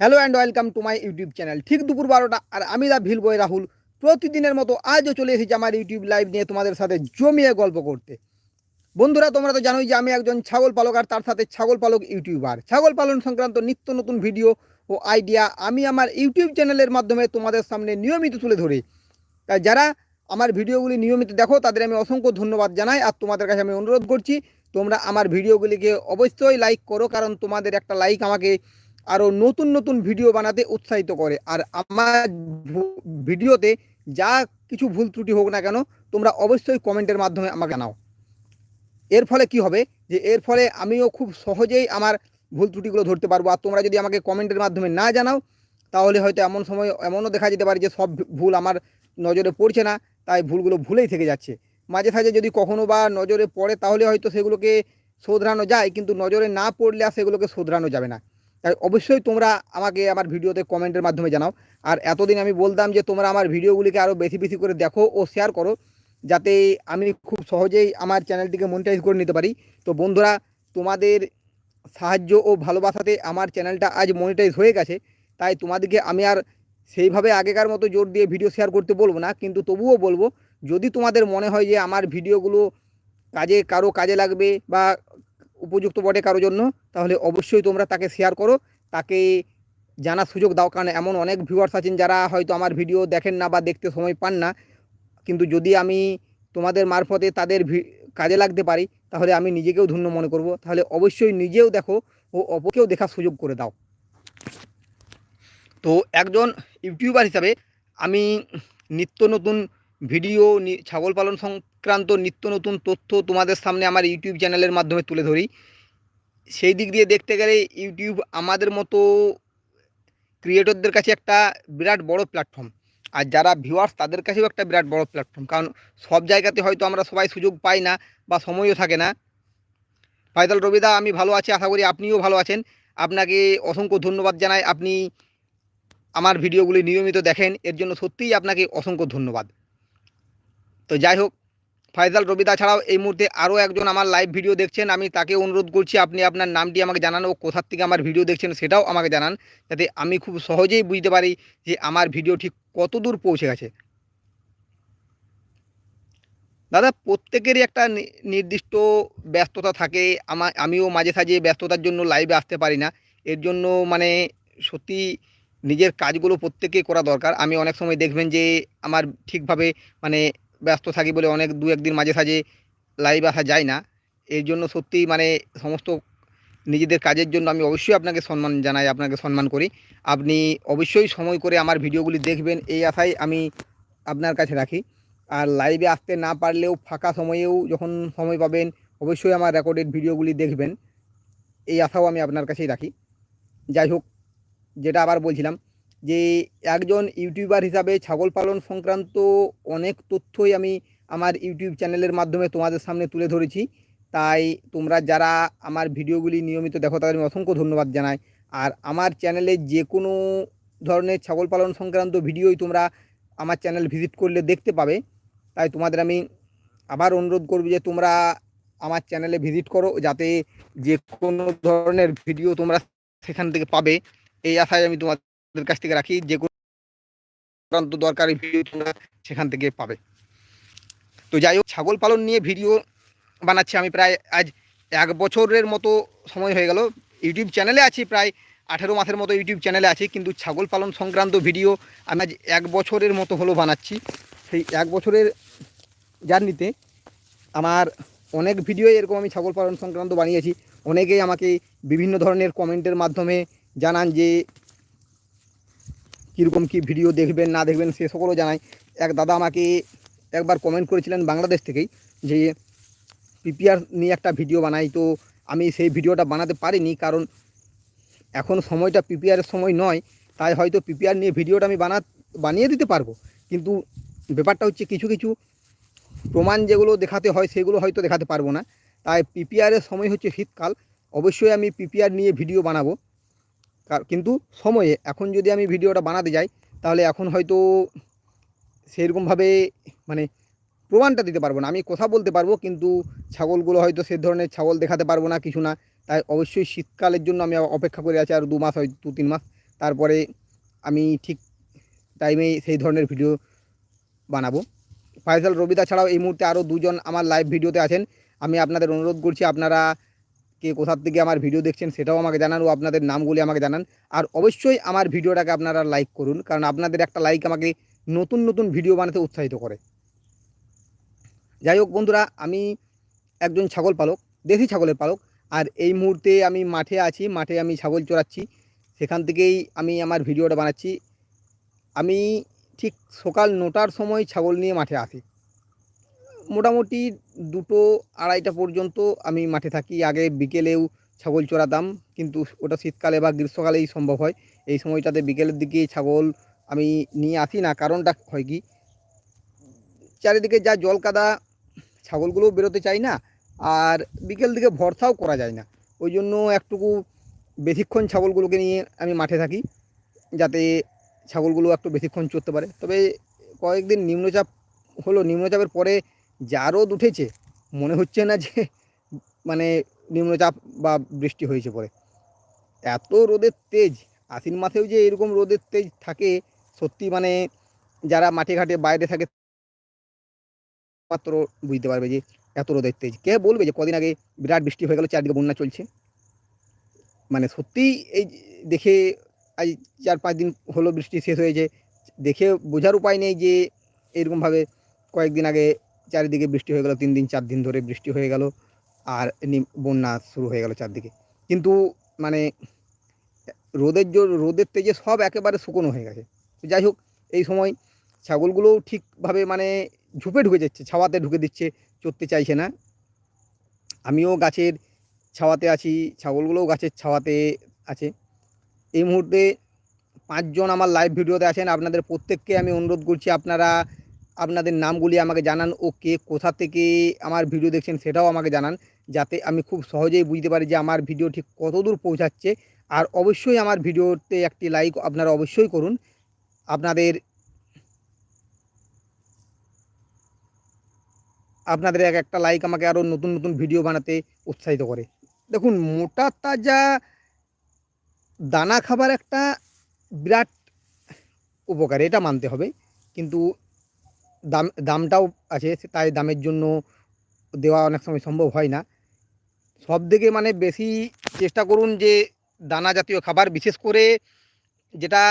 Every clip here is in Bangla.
Hello and welcome to my YouTube channel ঠিক দুপুর বারোটা, আর আমি দা ভিল বয় রাহুল। প্রতিদিনের মতো আজও চলে এসেছি আমার ইউটিউব লাইভ নিয়ে তোমাদের সাথে জমিয়ে গল্প করতে। বন্ধুরা, তোমরা তো জানোই যে আমি একজন ছাগল পালক, আর তার সাথে ছাগল পালক ইউটিউবার। ছাগল পালন সংক্রান্ত নিত্য নতুন ভিডিও ও আইডিয়া আমি আমার ইউটিউব চ্যানেলের মাধ্যমে তোমাদের সামনে নিয়মিত তুলে ধরি। তাই যারা আমার ভিডিওগুলি নিয়মিত দেখো, তাদের আমি অসংখ্য ধন্যবাদ জানাই, আর তোমাদের কাছে আমি অনুরোধ করছি, তোমরা আমার ভিডিওগুলিকে অবশ্যই লাইক করো, কারণ তোমাদের একটা লাইক আমাকে আরও নতুন নতুন ভিডিও বানাতে উৎসাহিত করে। আর আমার ভিডিওতে যা কিছু ভুল ত্রুটি হোক না কেন, তোমরা অবশ্যই কমেন্টের মাধ্যমে আমাকে জানাও। এর ফলে কি হবে? যে এর ফলে আমিও খুব সহজেই আমার ভুল ত্রুটিগুলো ধরতে পারব। আর তোমরা যদি আমাকে কমেন্টের মাধ্যমে না জানাও, তাহলে হয়তো এমন সময় এমনও দেখা যেতে পারে যে সব ভুল আমার নজরে পড়ছে না, তাই ভুলগুলো ভুলেই থেকে যাচ্ছে। মাঝে সাঝে যদি কখনো বা নজরে পড়ে, তাহলে হয়তো সেগুলোকে শোধরানো যায়, কিন্তু নজরে না পড়লে আর সেগুলোকে শোধরানো যাবে না। তাই অবশ্যই তোমরা আমাকে আমার ভিডিওতে কমেন্টের মাধ্যমে জানাও। আর এতদিন আমি বলতাম যে তোমরা আমার ভিডিওগুলিকে আরও বেশি বেশি করে দেখো ও শেয়ার করো, যাতে আমি খুব সহজেই আমার চ্যানেলটিকে মনিটাইজ করে নিতে পারি। তো বন্ধুরা, তোমাদের সাহায্য ও ভালোবাসাতে আমার চ্যানেলটা আজ মনিটাইজ হয়ে গেছে। তাই তোমাদেরকে আমি আর সেইভাবে আগেকার মতো জোর দিয়ে ভিডিও শেয়ার করতে বলব না, কিন্তু তবুও বলব, যদি তোমাদের মনে হয় যে আমার ভিডিওগুলো কাজে, কারও কাজে লাগবে বা উপযুক্ত বটে কারোর জন্য, তাহলে অবশ্যই তোমরা তাকে শেয়ার করো। তাকে জানার সুযোগ দাও, কারণ এমন অনেক ভিউয়ার্স আছেন যারা হয়তো আমার ভিডিও দেখেন না বা দেখতে সময় পান না। কিন্তু যদি আমি তোমাদের মারফতে তাদের কাজে লাগতে পারি, তাহলে আমি নিজেকেও ধন্য মনে করব। তাহলে অবশ্যই নিজেও দেখো ও অপরকেও দেখার সুযোগ করে দাও। তো একজন ইউটিউবার হিসাবে আমি নিত্য নতুন ভিডিও ছাগল পালন সংক্রান্ত নিত্য নতুন তথ্য তোমাদের সামনে আমার ইউটিউব চ্যানেলের মাধ্যমে তুলে ধরি। সেই দিক দিয়ে দেখতে গেলে ইউটিউব আমাদের মতো ক্রিয়েটরদের কাছে একটা বিরাট বড় প্ল্যাটফর্ম। আর যারা ভিউয়ার্স তাদের কাছেও একটা বিরাট বড় প্ল্যাটফর্ম। কারণ সব জায়গাতে হয়তো আমরা সবাই সুযোগ পাই না বা সময়ও থাকে না। ফাইদাল রবিদা আমি ভালো আছি, আশা করি আপনিও ভালো আছেন। আপনাকে অসংখ্য ধন্যবাদ জানাই। আপনি আমার ভিডিওগুলি নিয়মিত দেখেন। এর জন্য সত্যিই আপনাকে অসংখ্য ধন্যবাদ। তো যাই হোক ফাইজাল রবিদা ছাড়াও এই মুহূর্তে আরও একজন আমার লাইভ ভিডিও দেখছেন। আমি তাকে অনুরোধ করছি, আপনি আপনার নামটি আমাকে জানান, ও কোথার থেকে আমার ভিডিও দেখছেন সেটাও আমাকে জানান, যাতে আমি খুব সহজেই বুঝতে পারি যে আমার ভিডিও ঠিক কত দূর পৌঁছে গেছে। দাদা, প্রত্যেকেরই একটা নির্দিষ্ট ব্যস্ততা থাকে। আমার আমিও মাঝে সাঝে ব্যস্ততার জন্য লাইভে আসতে পারি না। এর জন্য মানে সত্যি নিজের কাজগুলো প্রত্যেকে করা দরকার। আমি অনেক সময় দেখবেন যে আমার ঠিকভাবে মানে ব্যস্ত থাকি বলে অনেক দু একদিন মাঝে সাঝে লাইভ আসা যায় না। এর জন্য সত্যিই মানে সমস্ত নিজেদের কাজের জন্য আমি অবশ্যই আপনাকে সম্মান জানাই, আপনাকে সম্মান করি। আপনি অবশ্যই সময় করে আমার ভিডিওগুলি দেখবেন, এই আশাই আমি আপনার কাছে রাখি। আর লাইভে আসতে না পারলেও ফাঁকা সময়েও যখন সময় পাবেন, অবশ্যই আমার রেকর্ডেড ভিডিওগুলি দেখবেন। এই আশাও আমি আপনার কাছেই রাখি। যাই হোক, যেটা আবার বলছিলাম যে একজন ইউটিউবার হিসাবে ছাগল পালন সংক্রান্ত অনেক তথ্যই আমি আমার ইউটিউব চ্যানেলের মাধ্যমে তোমাদের সামনে তুলে ধরেছি। তাই তোমরা যারা আমার ভিডিওগুলি নিয়মিত দেখো, তাদের আমি অসংখ্য ধন্যবাদ জানাই। আর আমার চ্যানেলে যে কোনো ধরনের ছাগল পালন সংক্রান্ত ভিডিওই তোমরা আমার চ্যানেল ভিজিট করলে দেখতে পাবে। তাই তোমাদের আমি আবার অনুরোধ করব যে তোমরা আমার চ্যানেলে ভিজিট করো, যাতে যে কোনো ধরনের ভিডিও তোমরা সেখান থেকে পাবে। এই আশায় আমি তোমাদের কাছ থেকে রাখি, যে কোনো দরকারি ভিডিও তোমরা সেখান থেকে পাবে। তো যাই হোক, ছাগল পালন নিয়ে ভিডিও বানাচ্ছি আমি প্রায় আজ এক বছরের মতো সময় হয়ে গেল। ইউটিউব চ্যানেলে আছি প্রায় আঠেরো মাসের মতো ইউটিউব চ্যানেলে আছি, কিন্তু ছাগল পালন সংক্রান্ত ভিডিও আমি আজ এক বছরের মতো হলো বানাচ্ছি। সেই এক বছরের জার্নিতে আমার অনেক ভিডিও এরকম আমি ছাগল পালন সংক্রান্ত বানিয়েছি। অনেকেই আমাকে বিভিন্ন ধরনের কমেন্টের মাধ্যমে জানান যে কীরকম কী ভিডিও দেখবেন, না দেখবেন, সে সকলও জানাই এক দাদা আমাকে একবার কমেন্ট করেছিলেন বাংলাদেশ থেকেই যে পিপিআর নিয়ে একটা ভিডিও বানাই। তো আমি সেই ভিডিওটা বানাতে পারিনি কারণ এখন সময়টা পিপিআরের সময় নয়, তাই হয়তো পিপিআর নিয়ে ভিডিওটা আমি বানা, বানিয়ে দিতে পারব। কিন্তু ব্যাপারটা হচ্ছে কিছু কিছু প্রমাণ যেগুলো দেখাতে হয়, সেগুলো হয়তো দেখাতে পারব না। তাই পিপিআরের সময় হচ্ছে শীতকাল। অবশ্যই আমি পিপিআর নিয়ে ভিডিও বানাবো। কিন্তু সময়ে, এখন যদি আমি ভিডিওটা বানাতে যাই, তাহলে এখন হয়তো সেরকমভাবে মানে প্রমাণটা দিতে পারব না। আমি কথা বলতে পারব, কিন্তু ছাগলগুলো হয়তো সে ধরনের ছাগল দেখাতে পারব না, কিছু না। তাই অবশ্যই শীতকালের জন্য আমি অপেক্ষা করে আছি, আর দু মাস হয় দু তিন মাস। তারপরে আমি ঠিক টাইমেই সেই ধরনের ভিডিও বানাবো। ফাইসাল রবিদা ছাড়াও এই মুহূর্তে আরও দুজন আমার লাইভ ভিডিওতে আছেন। আমি আপনাদের অনুরোধ করছি, আপনারা কে কোথার থেকে আমার ভিডিও দেখছেন সেটাও আমাকে জানান, ও আপনাদের নামগুলি আমাকে জানান। আর অবশ্যই আমার ভিডিওটাকে আপনারা লাইক করুন, কারণ আপনাদের একটা লাইক আমাকে নতুন নতুন ভিডিও বানাতে উৎসাহিত করে। যাই হোক বন্ধুরা, আমি একজন ছাগল পালক, দেশি ছাগলের পালক, আর এই মুহূর্তে আমি মাঠে আছি, মাঠে আমি ছাগল চড়াচ্ছি, সেখান থেকেই আমি আমার ভিডিওটা বানাচ্ছি। আমি ঠিক সকাল নটার সময় ছাগল নিয়ে মাঠে আসি। মোটামুটি দুটো আড়াইটা পর্যন্ত আমি মাঠে থাকি। আগে বিকেলেও ছাগল চড়াতাম কিন্তু ওটা শীতকালে বা গ্রীষ্মকালেই সম্ভব হয়। এই সময়টাতে বিকেলের দিকে ছাগল আমি নিয়ে আসি না, কারণটা হয় কি? চারিদিকে যা জল কাদা, ছাগলগুলোও বেরোতে চাই না, আর বিকেল দিকে ভরসাও করা যায় না। ওই জন্য একটুকু বেশিক্ষণ ছাগলগুলোকে নিয়ে আমি মাঠে থাকি, যাতে ছাগলগুলো একটু বেশিক্ষণ চড়তে পারে। তবে কয়েকদিন নিম্নচাপ হলো, নিম্নচাপের পরে যা রোদ উঠেছে, মনে হচ্ছে না যে মানে নিম্নচাপ বা বৃষ্টি হয়েছে পরে। এত রোদের তেজ, আশ্বিন মাসেও যে এরকম রোদের তেজ থাকে, সত্যি মানে যারা মাঠে ঘাটে বাইরে থাকে মাত্র বুঝতে পারবে যে এত রোদের তেজ। কে বলবে যে কদিন আগে বিরাট বৃষ্টি হয়ে গেল, চারদিকে বন্যা চলছে? মানে সত্যিই এই দেখে আজ চার পাঁচ দিন হলো বৃষ্টি শেষ হয়েছে। দেখে বোঝার উপায় নেই যে এরকমভাবে কয়েকদিন আগে চারিদিকে বৃষ্টি হয়ে গেল, তিন দিন, চার দিন ধরে বৃষ্টি হয়ে গেল, আর বন্যা শুরু হয়ে গেল চারদিকে। কিন্তু মানে রোদের জোর রোদের তেজে সব একেবারে শুকনো হয়ে গেছে। যাই হোক, এই সময় ছাগলগুলোও ঠিকভাবে মানে ঝুপে ঢুকে যাচ্ছে, ছাওয়াতে ঢুকে দিচ্ছে, চড়তে চাইছে না। আমিও গাছের ছাওয়াতে আছি, ছাগলগুলোও গাছের ছাওয়াতে আছে। এই মুহূর্তে পাঁচজন আমার লাইভ ভিডিওতে আছেন। আপনাদের প্রত্যেককে আমি অনুরোধ করছি, আপনারা আপনাদের নামগুলি আমাকে জানান ও কে কোথা থেকে আমার ভিডিও দেখছেন সেটাও আমাকে জানান, যাতে আমি খুব সহজেই বুঝতে পারি যে আমার ভিডিও ঠিক কতদূর পৌঁছাচ্ছে। আর অবশ্যই আমার ভিডিওতে একটি লাইক আপনারা অবশ্যই করুন। আপনাদের আপনাদের এক একটা লাইক আমাকে আরও নতুন নতুন ভিডিও বানাতে উৎসাহিত করে। দেখুন, মোটা তাজা দানা খাবার একটা বিরাট উপকার, এটা মানতে হবে। কিন্তু দাম, দামটাও আছে, তাই দামের জন্য দেওয়া অনেক সময় সম্ভব হয় না। সব থেকে মানে বেশি চেষ্টা করুন যে দানা জাতীয় খাবার, বিশেষ করে যেটা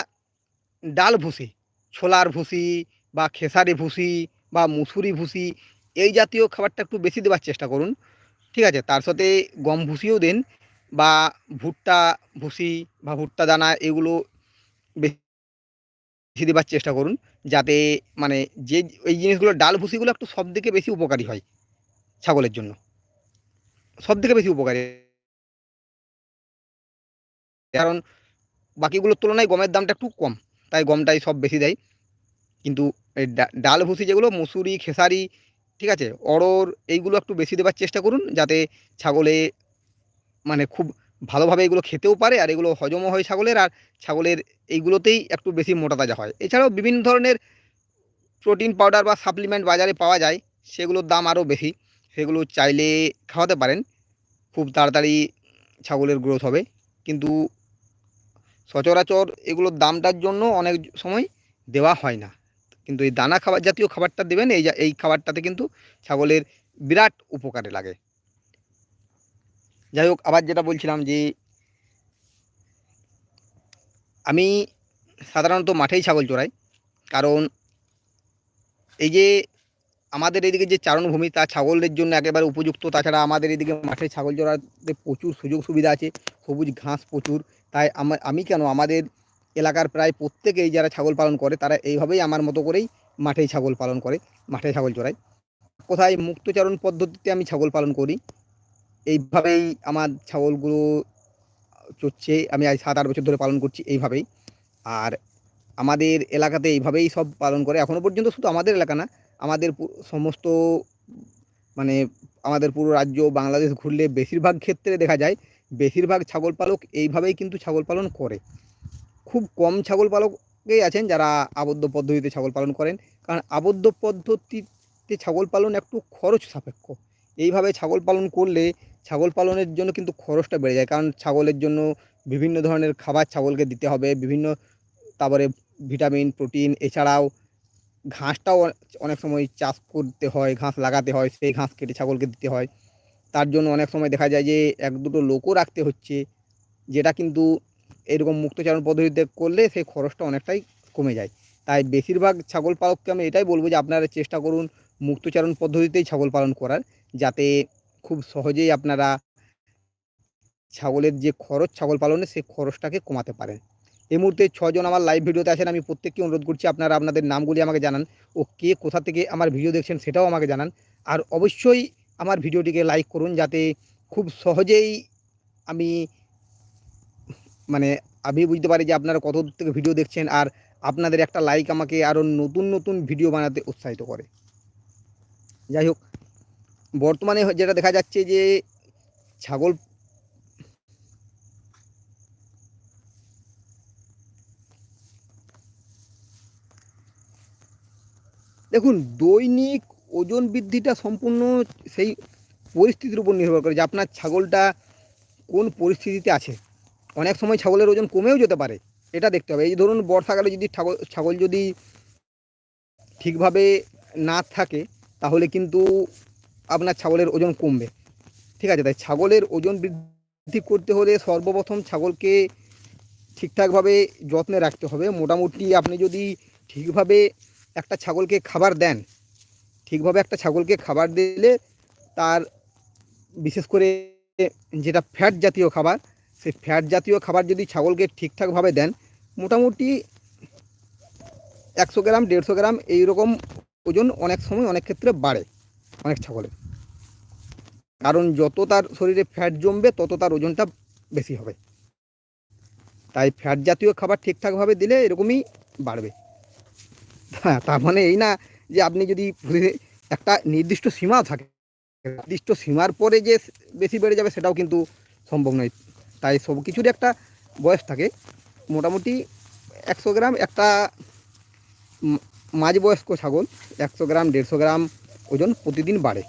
ডাল ভুসি, ছোলার ভুসি বা খেসারি ভুসি বা মুসুরি ভুসি, এই জাতীয় খাবারটা একটু বেশি দেওয়ার চেষ্টা করুন। ঠিক আছে? তার সাথে গম ভুসিও দেন বা ভুট্টা ভুসি বা ভুট্টা দানা, এগুলো বেশি দেওয়ার চেষ্টা করুন, যাতে মানে যে এই জিনিসগুলো, ডাল ভুসিগুলো একটু সব থেকে বেশি উপকারী হয় ছাগলের জন্য। সব থেকে বেশি উপকারী। কারণ বাকিগুলোর তুলনায় গমের দামটা একটু কম, তাই গমটাই সব বেশি দেয়। কিন্তু ডাল ভুসি যেগুলো, মুসুরি, খেসারি, ঠিক আছে অড়র এইগুলো একটু বেশি দেওয়ার চেষ্টা করুন, যাতে ছাগলে মানে খুব ভালোভাবে এগুলো খেতেও পারে আর এগুলো হজমও হয় ছাগলের আর ছাগলের এইগুলোতেই একটু বেশি মোটা তাজা হয়। এছাড়াও বিভিন্ন ধরনের প্রোটিন পাউডার বা সাপ্লিমেন্ট বাজারে পাওয়া যায়, সেগুলোর দাম আরও বেশি। সেগুলো চাইলে খাওয়াতে পারেন, খুব তাড়াতাড়ি ছাগলের গ্রোথ হবে। কিন্তু সচরাচর এগুলোর দামটার জন্য অনেক সময় দেওয়া হয় না। কিন্তু এই দানা খাবার জাতীয় খাবারটা দেবেন, এই এই খাবারটাতে কিন্তু ছাগলের বিরাট উপকারে লাগে। যাই হোক, আবার যেটা বলছিলাম যে, আমি সাধারণত মাঠেই ছাগল চড়াই। কারণ এই যে আমাদের এদিকে যে চারণভূমি, তা ছাগলের জন্য একেবারে উপযুক্ত। তাছাড়া আমাদের এদিকে মাঠে ছাগল চড়াতে প্রচুর সুযোগ সুবিধা আছে, সবুজ ঘাস প্রচুর। তাই আমা- কেন, আমাদের এলাকার প্রায় প্রত্যেকেই যারা ছাগল পালন করে, তারা এইভাবেই আমার মতো করেই মাঠেই ছাগল পালন করে, মাঠে ছাগল চড়ায় কোথায় মুক্তচারণ পদ্ধতিতে আমি ছাগল পালন করি এইভাবেই আমার ছাগলগুলো চড়ছে। আমি আজ সাত, আট বছর ধরে পালন করছি এইভাবেই। আর আমাদের এলাকাতে এইভাবেই সব পালন করে। এখনও পর্যন্ত শুধু আমাদের এলাকা না, আমাদের সমস্ত মানে আমাদের পুরো রাজ্য বাংলাদেশ ঘুরলে বেশিরভাগ ক্ষেত্রে দেখা যায়, বেশিরভাগ ছাগল পালক এইভাবেই কিন্তু ছাগল পালন করে। খুব কম ছাগল পালকেই আছেন যারা আবদ্ধ পদ্ধতিতে ছাগল পালন করেন। কারণ আবদ্ধ পদ্ধতিতে ছাগল পালন একটু খরচ সাপেক্ষ। এইভাবে ছাগল পালন করলে ছাগল পালনের জন্য কিন্তু খরচটা বেড়ে যায়। কারণ ছাগলের জন্য বিভিন্ন ধরনের খাবার ছাগলকে দিতে হবে, বিভিন্ন তারপরে ভিটামিন, প্রোটিন, এছাড়াও ঘাসটাও অনেক সময় চাষ করতে হয়, ঘাস লাগাতে হয়, সেই ঘাস কেটে ছাগলকে দিতে হয়। তার জন্য অনেক সময় দেখা যায় যে এক দুটো লোকও রাখতে হচ্ছে, যেটা কিন্তু এরকম মুক্তচারণ পদ্ধতিতে করলে সেই খরচটা অনেকটাই কমে যায়। তাই বেশিরভাগ ছাগল পালককে আমি এটাই বলব যে আপনারা চেষ্টা করুন মুক্তচারণ পদ্ধতিতেই ছাগল পালন করার, যাতে খুব সহজেই আপনারা ছাগলের যে খরচ, ছাগল পালনে সেই খরচটাকে কমাতে পারেন। এই মুহূর্তে ছজন আমার লাইভ ভিডিওতে আছেন, আমি প্রত্যেককে অনুরোধ করছি আপনারা আপনাদের নামগুলি আমাকে জানান। ও কে কোথা থেকে আমার ভিডিও দেখছেন সেটাও আমাকে জানান। আর অবশ্যই আমার ভিডিওটিকে লাইক করুন যাতে খুব সহজেই আমি মানে আমি বুঝতে পারি যে আপনারা কত দূর থেকে ভিডিও দেখছেন আর আপনাদের একটা লাইক আমাকে আরও নতুন নতুন ভিডিও বানাতে উৎসাহিত করে। যাই হোক বর্তমানে যেটা দেখা যাচ্ছে যে ছাগল দেখুন, দৈনিক ওজন বৃদ্ধিটা সম্পূর্ণ সেই পরিস্থিতির উপর নির্ভর করে যে আপনার ছাগলটা কোন পরিস্থিতিতে আছে। অনেক সময় ছাগলের ওজন কমেও যেতে পারে, এটা দেখতে হবে। এই ধরুন, বর্ষাকালে যদি ছাগল ছাগল যদি ঠিকভাবে না থাকে, তাহলে কিন্তু আপনার ছাগলের ওজন কমবে। ঠিক আছে, তাই ছাগলের ওজন বৃদ্ধি করতে হলে সর্বপ্রথম ছাগলকে ঠিকঠাকভাবে যত্নে রাখতে হবে। মোটামুটি আপনি যদি ঠিকভাবে একটা ছাগলকে খাবার দেন, ঠিকভাবে একটা ছাগলকে খাবার দিলে তার বিশেষ করে যেটা ফ্যাট জাতীয় খাবার, সেই ফ্যাট জাতীয় খাবার যদি ছাগলকে ঠিকঠাকভাবে দেন, মোটামুটি একশো গ্রাম, দেড়শো গ্রাম এইরকম ওজন অনেক সময় অনেক ক্ষেত্রে বাড়ে। অনেক ছাগলের কারণ যত তার শরীরে ফ্যাট জমবে, তত তার ওজনটা বেশি হবে। তাই ফ্যাট জাতীয় খাবার ঠিকঠাকভাবে দিলে এরকমই বাড়বে। হ্যাঁ তার মানে এই না যে আপনি যদি একটা নির্দিষ্ট সীমা থাকে, নির্দিষ্ট সীমার পরে যে বেশি বেড়ে যাবে সেটাও কিন্তু সম্ভব নয়। তাই সব কিছুরই একটা বয়স থাকে। মোটামুটি একশো গ্রাম একটা উম মাঝবয়স্ক ছাগল, একশো গ্রাম, দেড়শো গ্রাম ওজন প্রতিদিন বাড়ে।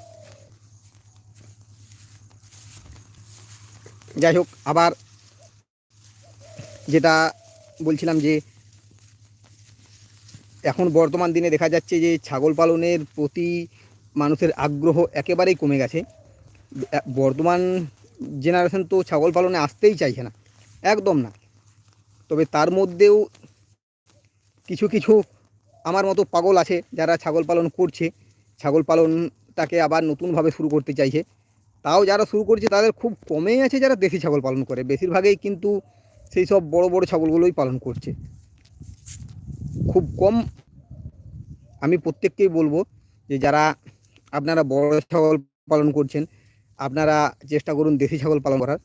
যাই হোক, আবার যেটা বলছিলাম যে, এখন বর্তমান দিনে দেখা যাচ্ছে যে, ছাগল পালনের প্রতি মানুষের আগ্রহ একেবারেই কমে গেছে। বর্তমান জেনারেশন তো ছাগল পালনে আসতেই চাইছে না, একদম না। তবে তার মধ্যেও কিছু কিছু আমার মতো পাগল আছে যারা ছাগল পালন করছে। ছাগল পালনটাকে আবার নতুনভাবে শুরু করতে চাইছে। তাও যারা শুরু করছে, তাদের খুব কমেই আছে যারা দেশি ছাগল পালন করে। বেশিরভাগই কিন্তু সেই সব বড় বড় ছাগলগুলোই পালন করছে। খুব কম আমি প্রত্যেককেই বলব যে যারা আপনারা বড় ছাগল পালন করছেন, আপনারা চেষ্টা করুন দেশি ছাগল পালন করার।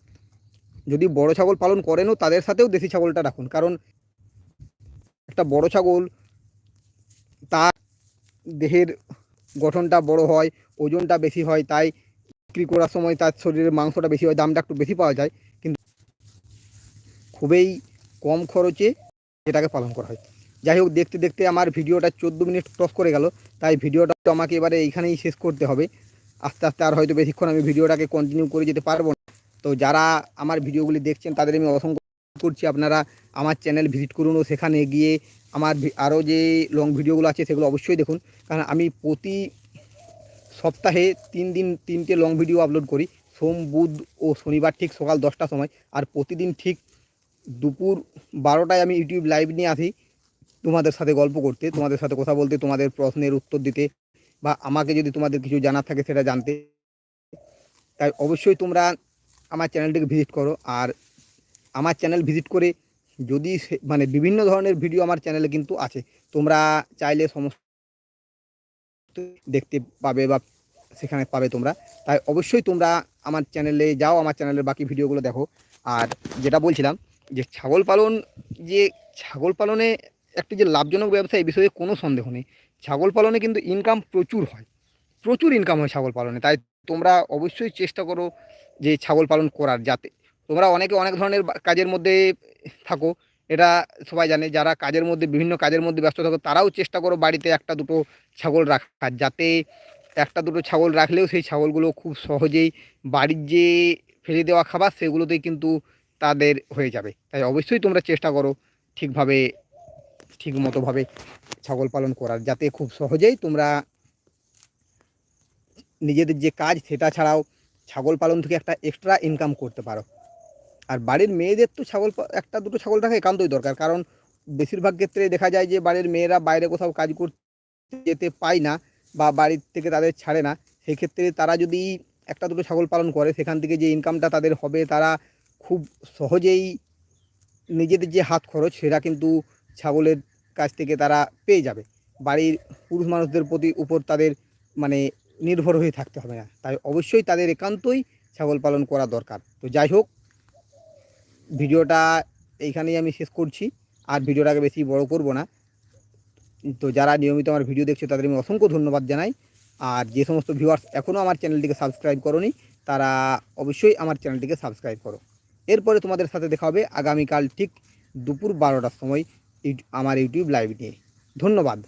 যদি বড় ছাগল পালন করেনও, তাদের সাথেও দেশি ছাগলটা রাখুন। কারণ একটা বড় ছাগল তার দেহের গঠনটা বড় হয়, ওজনটা বেশি হয়, তাই বিক্রি করার সময় তার শরীরের মাংসটা বেশি হয়, দামটা একটু বেশি পাওয়া যায়। কিন্তু খুবই কম খরচে এটাকে পালন করা হয়। যাই হোক, দেখতে দেখতে আমার ভিডিওটা চোদ্দ মিনিট ক্রস করে গেল, তাই ভিডিওটা আমাকে এবারে এইখানেই শেষ করতে হবে। আস্তে আস্তে আর হয়তো বেশিক্ষণ আমি ভিডিওটাকে কন্টিনিউ করে যেতে পারব না। তো যারা আমার ভিডিওগুলি দেখছেন, তাদের আমি অসংখ্য করছি। আপনারা আমার চ্যানেল ভিজিট করুন ও সেখানে গিয়ে আমার আরও যে লং ভিডিওগুলো আছে সেগুলো অবশ্যই দেখুন। কারণ আমি প্রতি সপ্তাহে তিন দিন তিনটে লং ভিডিও আপলোড করি, সোম, বুধ ও শনিবার ঠিক সকাল দশটার সময়। আর প্রতিদিন ঠিক দুপুর বারোটায় আমি ইউটিউব লাইভ নিয়ে আসি তোমাদের সাথে গল্প করতে, তোমাদের সাথে কথা বলতে, তোমাদের প্রশ্নের উত্তর দিতে, বা আমাকে যদি তোমাদের কিছু জানার থাকে সেটা জানতে। তাই অবশ্যই তোমরা আমার চ্যানেলটিকে ভিজিট করো। আর আমার চ্যানেল ভিজিট করে যদি মানে বিভিন্ন ধরনের ভিডিও আমার চ্যানেলে কিন্তু আছে, তোমরা চাইলে সমস্ত দেখতে পাবে বা সেখানে পাবে তোমরা। তাই অবশ্যই তোমরা আমার চ্যানেলে যাও, আমার চ্যানেলের বাকি ভিডিওগুলো দেখো। আর যেটা বলছিলাম যে ছাগল পালন, যে ছাগল পালনে একটি যে লাভজনক ব্যবসা এই বিষয়ে কোনো সন্দেহ নেই। ছাগল পালনে কিন্তু ইনকাম প্রচুর হয়। প্রচুর ইনকাম হয় ছাগল পালনে। তাই তোমরা অবশ্যই চেষ্টা করো যে ছাগল পালন করার, যাতে তোমরা অনেকে অনেক ধরনের কাজের মধ্যে থাকো, এটা সবাই জানে, যারা কাজের মধ্যে, বিভিন্ন কাজের মধ্যে ব্যস্ত থাকো, তারাও চেষ্টা করো বাড়িতে একটা দুটো ছাগল রাখার, যাতে একটা দুটো ছাগল রাখলেও সেই ছাগলগুলো খুব সহজেই বাড়ির যে ফেলে দেওয়া খাবার, সেগুলোতেই কিন্তু তাদের হয়ে যাবে। তাই অবশ্যই তোমরা চেষ্টা করো ঠিকভাবে ঠিক মতোভাবে ছাগল পালন করার, যাতে খুব সহজেই তোমরা নিজেদের যে কাজ, সেটা ছাড়াও ছাগল পালন থেকে একটা এক্সট্রা ইনকাম করতে পারো। আর বাড়ির মেয়েদের তো ছাগল একটা দুটো ছাগল রাখা একান্তই দরকার। কারণ বেশিরভাগ ক্ষেত্রে দেখা যায় যে বাড়ির মেয়েরা বাইরে কোথাও কাজ করতে যেতে পায় না বা বাড়ির থেকে তাদের ছাড়ে না। সেই ক্ষেত্রে তারা যদি একটা দুটো ছাগল পালন করে, সেখান থেকে যে ইনকামটা তাদের হবে, তারা খুব সহজেই নিজেদের যে হাত খরচ, সেটা কিন্তু ছাগলের কাছ থেকে তারা পেয়ে যাবে। বাড়ির পুরুষ মানুষদের প্রতি উপর তাদের মানে নির্ভর হয়ে থাকতে হবে না। তাই অবশ্যই তাদের একান্তই ছাগল পালন করা দরকার। তো যাই হোক ভিডিওটা এইখানেই আমি শেষ করছি। আর ভিডিওটাকে বেশি বড় করব না। তো যারা নিয়মিত আমার ভিডিও দেখছে, তাদের আমি অসংখ্য ধন্যবাদ জানাই। আর যে সমস্ত ভিউয়ার্স এখনও আমার চ্যানেলটিকে সাবস্ক্রাইব করনি, তারা অবশ্যই আমার চ্যানেলটিকে সাবস্ক্রাইব করো। এরপরে তোমাদের সাথে দেখা হবে আগামীকাল ঠিক দুপুর বারোটার সময় আমার ইউটিউব লাইভ নিয়ে। ধন্যবাদ।